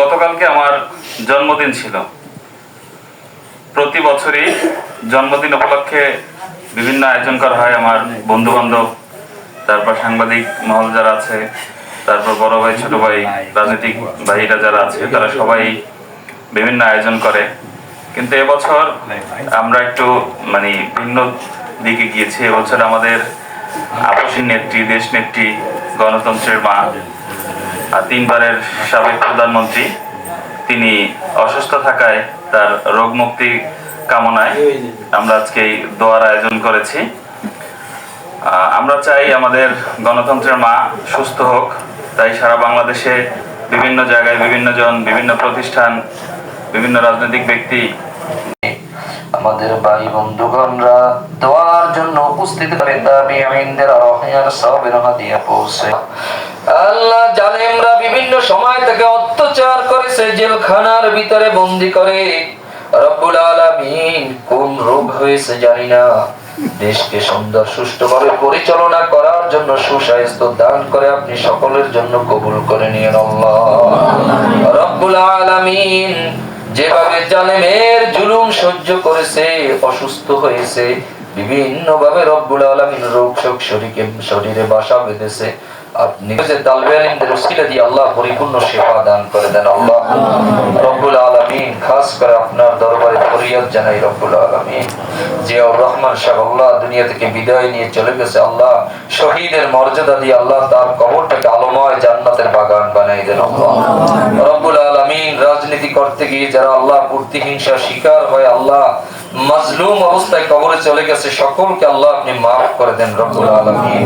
গতকালকে আমার জন্মদিন ছিল। প্রতি বছরই জন্মদিন উপলক্ষে বিভিন্ন আয়োজন করা হয় আমার বন্ধু বান্ধব তারপর সাংবাদিক মহল যারা আছে, তারপর বড় ভাই, ছোট ভাই, রাজনৈতিক ভাইরা যারা আছে, তারা সবাই বিভিন্ন আয়োজন করে। কিন্তু এবছর আমরা একটু মানে ভিন্ন দিকে গিয়েছি। এবছর আমাদের আপসী নেত্রী, দেশ নেত্রী, গণতন্ত্রের মা তিনবারের সাবেক প্রধানমন্ত্রী, তিনি অসুস্থ থাকায় তার রোগ মুক্তি কামনায় আমরা আজকে এই দোয়ার আয়োজন করেছি। আমরা চাই আমাদের গণতন্ত্রের মা সুস্থ হোক, তাই সারা বাংলাদেশে বিভিন্ন জায়গায় বিভিন্ন জন, বিভিন্ন প্রতিষ্ঠান, বিভিন্ন রাজনৈতিক ব্যক্তি, আমাদের ভাই বন্ধুগণরা দোয়ার জন্য উপস্থিত করে দাবি আইনদের রহয়ার সবের হাদিয়া পৌঁছে। আল্লাহ জালেমরা বিভিন্ন সময় থেকে অত্যাচার করেছে জেলখানার ভিতরে বন্দি করে। রব্বুল আলামিন কোন রোগ হয়েছে জানি না। দেশকে সুন্দর সুষ্ঠুভাবে পরিচালনা করার জন্য সুস্বাস্থ্য দান করে আপনি সকলের জন্য কবুল করে নিয়ে আল্লাহ। রব্বুল আলামিন যেভাবে জালেমের জুলুম সহ্য করেছে, অসুস্থ হয়েছে বিভিন্ন ভাবে রব্বুল আলামিন রোগ শোক শরীরে শরীরে বাসা বেঁধেছে। আপনি দিয়ে আল্লাহ পরিপূর্ণ সেবা দান করে দেন আল্লাহ। রব্বুল আলামিন, খাস করে আপনার দরবারে ফরিয়াদ জানাই রব্বুল আলামিন। রহমান আল্লাহ দুনিয়া থেকে বিদায় নিয়ে চলে গেছে, আল্লাহ শহীদের মর্যাদা দিয়ে আল্লাহ তার কবরটাকে আলোময় জান্নাতের বাগান বানাই দেন আল্লাহ। রব্বুল আলামিন, রাজনীতি করতে গিয়ে যারা আল্লাহ প্রতিহিংসা শিকার হয়, আল্লাহ মাজলুম অবস্থায় কবরে চলে গেছে। সকলকে আল্লাহ আপনি মাফ করে দেন রব্বুল আলামিন।